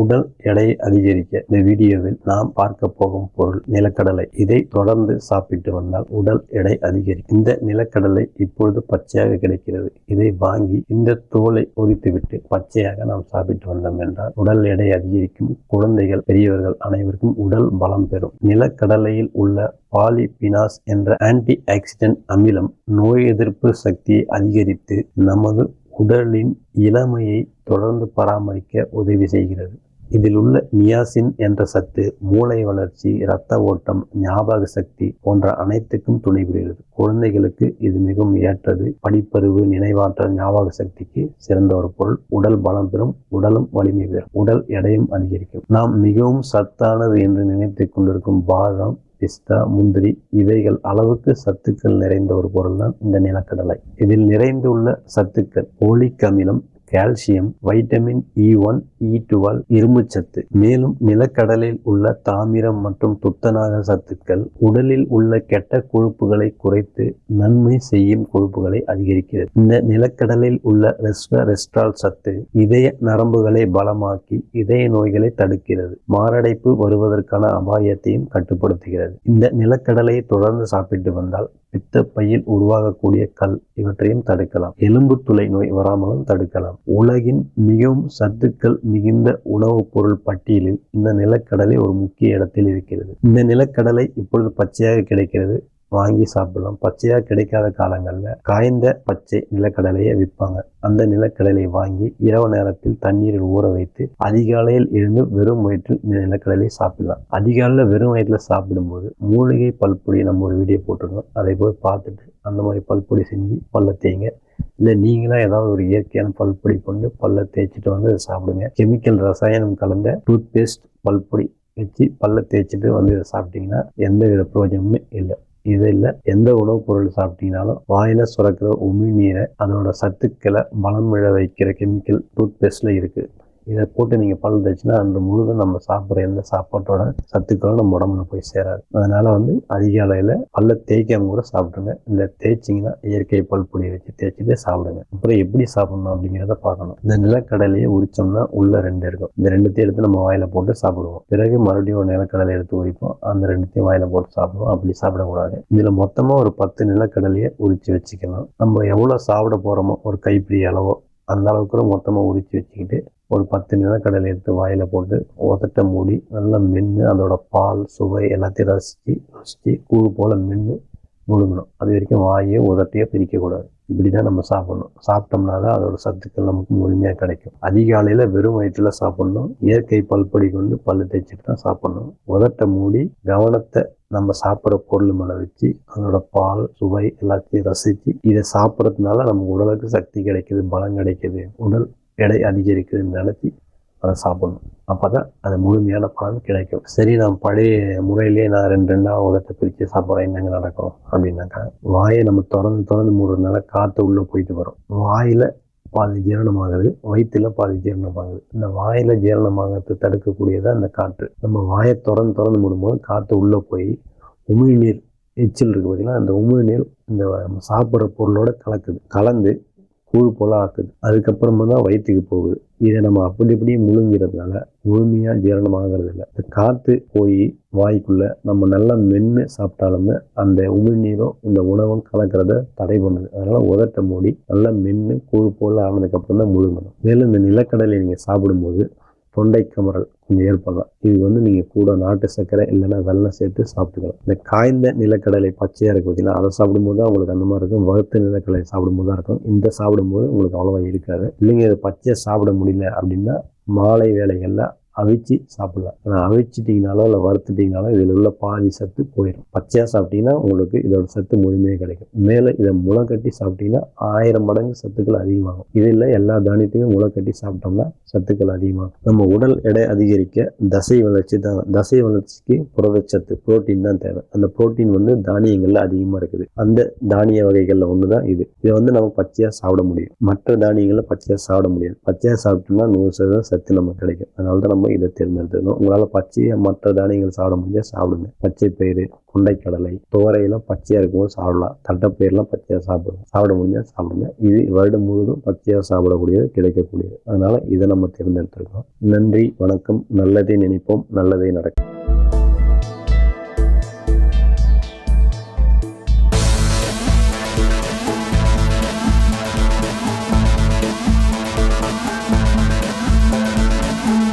உடல் எடையை அதிகரிக்க இந்த வீடியோவில் நாம் பார்க்க போகும் பொருள் நிலக்கடலை. இதை தொடர்ந்து சாப்பிட்டு வந்தால் உடல் எடை அதிகரிக்கும். இந்த நிலக்கடலை இப்பொழுது பச்சையாக கிடைக்கிறது. இதை வாங்கி இந்த தோலை பொறித்துவிட்டு பச்சையாக நாம் சாப்பிட்டு வந்தோம் என்றால் உடல் எடை அதிகரிக்கும். குழந்தைகள் பெரியவர்கள் அனைவருக்கும் உடல் பலம் பெறும். நிலக்கடலையில் உள்ள பாலிபினாஸ் என்ற ஆன்டி ஆக்சிடென்ட் அமிலம் நோய் எதிர்ப்பு சக்தியை அதிகரித்து நமது உடலின் இளமையை தொடர்ந்து பராமரிக்க உதவி செய்கிறது. இதில் உள்ள நியாசின் என்ற சத்து மூளை வளர்ச்சி இரத்த ஓட்டம் ஞாபக சக்தி போன்ற அனைத்துக்கும் துணை புரிகிறது குழந்தைகளுக்கு இது மிகவும் ஏற்றது. படிப்பறிவு நினைவாற்றல் ஞாபக சக்திக்கு சிறந்த ஒரு பொருள். உடல் பலம் பெறும் உடலும் வலிமை பெறும் உடல் எடையும் அதிகரிக்கும். நாம் மிகவும் சத்தானது என்று நினைத்துக் கொண்டிருக்கும் பாதாம் பிஸ்தா முந்திரி இவைகள் அளவுக்கு சத்துக்கள் நிறைந்த ஒரு பொருள் தான் இந்த நிலக்கடலை. இதில் நிறைந்துள்ள சத்துக்கள் ஓலிக் அமிலம் calcium vitamin E one E twelve இரும்புச்சத்து. மேலும் நிலக்கடலில் உள்ள தாமிரம் மற்றும் துத்தநாக சத்துக்கள் உடலில் உள்ள கெட்ட கொழுப்புகளை குறைத்து நன்மை செய்யும் கொழுப்புகளை அதிகரிக்கிறது. இந்த நிலக்கடலில் உள்ள ரெஸ்வரெஸ்ட்ரால் சத்து இதய நரம்புகளை பலமாக்கி இதய நோய்களை தடுக்கிறது. மாரடைப்பு வருவதற்கான அபாயத்தையும் கட்டுப்படுத்துகிறது. இந்த நிலக்கடலை தொடர்ந்து சாப்பிட்டு வந்தால் பித்தப்பையில் உருவாகக்கூடிய கல் இவற்றையும் தடுக்கலாம். எலும்பு துளை நோய் வராமலும் தடுக்கலாம். உலகின் மிகவும் சத்துக்கள் மிகுந்த உணவுப் பொருள் பட்டியலில் இந்த நிலக்கடலை ஒரு முக்கிய இடத்தில் இருக்கிறது. இந்த நிலக்கடலை இப்பொழுது பச்சையாக கிடைக்கிறது. வாங்கி சாப்பிடலாம். பச்சையாக கிடைக்காத காலங்களில் காய்ந்த பச்சை நிலக்கடலையை விற்பாங்க. அந்த நிலக்கடலையை வாங்கி இரவு நேரத்தில் தண்ணீரில் ஊற வைத்து அதிகாலையில் எழுந்து வெறும் வயிற்றில் இந்த நிலக்கடலையை சாப்பிடலாம். அதிகாலையில் வெறும் வயிற்றில் சாப்பிடும்போது மூலிகை பல்பொடி நம்ம ஒரு வீடியோ போட்டிருக்கோம் அதை போய் பார்த்துட்டு அந்த மாதிரி பல்பொடி செஞ்சு பல்ல தேய்ங்க. இல்லை நீங்களாக ஏதாவது ஒரு இயற்கையான பல்பொடி கொண்டு பல்ல தேய்ச்சிட்டு வந்து அதை சாப்பிடுங்க. கெமிக்கல் ரசாயனம் கலந்த டூத் பேஸ்ட் பல்பொடி வச்சு பல்ல தேய்ச்சிட்டு வந்து இதை சாப்பிட்டீங்கன்னா எந்த வித பிரயோஜனமுமே இல்லை. இது இல்லை எந்த உணவுப் பொருள் சாப்பிட்டீங்கனாலும் வாயில சுரக்கிற உமிழ்நீரை அதோட சத்துக்களை பலம் விழ வைக்கிற கெமிக்கல் டூத் பேஸ்ட்ல இருக்குது இதை போட்டு நீங்கள் பல் தேய்ச்சினா அன்று முழுதும் நம்ம சாப்பிட்ற எந்த சாப்பாட்டோட சத்துக்களும் நம்ம உடம்புல போய் சேராது. அதனால் வந்து அதிகாலையில் பல்ல தேய்க்காம கூட சாப்பிடுங்க. இல்லை தேய்ச்சிங்கன்னா இயற்கை பல் பொடியை வச்சு தேய்ச்சிட்டு சாப்பிடுங்க. அப்புறம் எப்படி சாப்பிடணும் அப்படிங்கிறத பார்க்கணும். இந்த நிலக்கடலையை உரிச்சோம்னா உள்ள ரெண்டு இருக்கும். இந்த ரெண்டுத்தையும் எடுத்து நம்ம வாயில போட்டு சாப்பிடுவோம். பிறகு மறுபடியும் ஒரு நிலக்கடலை எடுத்து உரிப்போம். அந்த ரெண்டுத்தையும் வாயில் போட்டு சாப்பிடுவோம். அப்படி சாப்பிடக்கூடாது. இதில் மொத்தமாக ஒரு பத்து நிலக்கடலையை உரிச்சு வச்சுக்கணும் நம்ம எவ்வளோ சாப்பிட போகிறோமோ ஒரு கைப்பிடி அளவோ அந்த அளவுக்கு கூட மொத்தமாக உரிச்சு வச்சுக்கிட்டு ஒரு பத்து நிலக்கடலை எடுத்து வாயில் போட்டு உதட்ட மூடி நல்லா மென்று அதோட பால் சுவை எல்லாத்தையும் ரசித்து ரசித்து கூழ் போல் மென்று முழுங்கணும் அது வரைக்கும் வாயை உதட்டையோ பிரிக்கக்கூடாது இப்படி தான் நம்ம சாப்பிடணும். சாப்பிட்டோம்னா தான் அதோட சத்துக்கள் நமக்கு முழுமையாக கிடைக்கும். அதிகாலையில் வெறும் வயிற்றில் சாப்பிடணும். இயற்கை பல்படி கொண்டு பல்லு தேய்ச்சிட்டு தான் சாப்பிடணும். உதட்டை மூடி கவனத்தை நம்ம சாப்பிட்ற பொருள் மேலே வச்சு அதோட பால் சுவை எல்லாத்தையும் ரசித்து இதை சாப்பிட்றதுனால நம்ம உடலுக்கு சக்தி கிடைக்குது பலம் கிடைக்குது. உடல் எடை அதிகரிக்குதுன்னு நினச்சி அதை சாப்பிடணும். அப்போ தான் அது முழுமையான பலன் கிடைக்கும். சரி நான் பழைய முறையிலேயே நான் ரெண்டு ரெண்டாக உதட்ட பிரித்து சாப்பிட்றேன். என்னங்க நடக்கும் அப்படின்னாக்கா வாயை நம்ம திறந்து திறந்து மூடுறதுனால காற்று உள்ளே போயிட்டு வரும். வாயில் பாதி ஜீரணமாகுது வயிற்றுல பாதி ஜீரணமாகுது. இந்த வாயில் ஜீரணமாகிறது தடுக்கக்கூடியதான் இந்த காற்று. நம்ம வாயை திறந்து திறந்து மூடும்போது காற்று உள்ளே போய் உமிழ்நீர் எச்சில் இருக்குது பார்த்தீங்கன்னா அந்த உமிழ்நீர் இந்த நம்ம சாப்பிட்ற பொருளோட கலக்குது. கலந்து கூழ் போல் ஆக்குது. அதுக்கப்புறமா தான் வயிற்றுக்கு போகுது. இதை நம்ம அப்படி இப்படி முழுங்கிறதுனால முழுமையாக ஜீரணமாகிறது இல்லை இந்த காற்று போய் வாய்க்குள்ளே நம்ம நல்லா மென்று சாப்பிட்டாலுமே அந்த உமிழ்நீரும் இந்த உணவும் கலக்கிறத தடை பண்ணுது. அதனால் உதட்ட மூடி நல்லா மென்று கூழ் போல் ஆனதுக்கப்புறம் தான் முழுங்கணும். மேலும் இந்த நிலக்கடலை நீங்கள் சாப்பிடும்போது தொண்டை கமரல் கொஞ்சம் ஏற்படலாம் இது வந்து நீங்கள் கூட நாட்டு சர்க்கரை இல்லைன்னா வெள்ளம் சேர்த்து சாப்பிட்டுக்கலாம். இந்த காய்ந்த நிலக்கடலை பச்சையாக இருக்குது பார்த்தீங்கன்னா அதை சாப்பிடும்போது தான் உங்களுக்கு அந்த மாதிரி இருக்கும். வறுத்த நிலக்கடலை சாப்பிடும்போது தான் இருக்கும். இந்த சாப்பிடும்போது உங்களுக்கு அவ்வளோவா இருக்காது. இல்லைங்க இது பச்சையாக சாப்பிட முடியல அப்படின்னா மாலை வேலைகளில் அவிச்சு சாப்பிடலாம். ஆனால் அவிச்சிட்டிங்கனாலோ இல்லை வறுத்துட்டிங்கனாலோ இதில் உள்ள பாதி சத்து போயிடும் பச்சையாக சாப்பிட்டீங்கன்னா உங்களுக்கு இதோட சத்து முழுமையாக கிடைக்கும். மேலே இதை முளை கட்டி சாப்பிட்டீங்கன்னா ஆயிரம் மடங்கு சத்துக்கள் அதிகமாகும். இதில் எல்லா தானியத்தையும் முளை கட்டி சாப்பிட்டோம்னா சத்துக்கள் அதிகமாகும். நம்ம உடல் எடை அதிகரிக்க தசை வளர்ச்சி தான் தசை வளர்ச்சிக்கு புரதச்சத்து புரோட்டீன் தான் தேவை. அந்த புரோட்டீன் வந்து தானியங்களில் அதிகமாக இருக்குது. அந்த தானிய வகைகளில் ஒன்று தான் இது. இதை வந்து நம்ம பச்சையாக சாப்பிட முடியும். மற்ற தானியங்களை பச்சையாக சாப்பிட முடியாது. பச்சையாக சாப்பிட்டோம்னா நூறு சதவீதம் சத்து நமக்கு கிடைக்கும். அதனால தான் நம்ம நம்ம இதை தேர்ந்தெடுத்துக்கணும் உங்களால் பச்சையை மற்ற தானியங்கள் சாப்பிட முடிஞ்சால் சாப்பிடுங்க. பச்சை பயிறு கொண்டைக்கடலை துவரையெல்லாம் பச்சையாக இருக்கும்போது சாப்பிடலாம். தட்டைப்பயிரெலாம் பச்சையாக சாப்பிடுவோம் சாப்பிட முடிஞ்சால் சாப்பிடுங்க. இது வருடம் முழுவதும் பச்சையாக சாப்பிடக்கூடியது கிடைக்கக்கூடியது. அதனால் இதை நம்ம தேர்ந்தெடுத்திருக்கோம். நன்றி வணக்கம். நல்லதை நினைப்போம் நல்லதே நடக்கும்.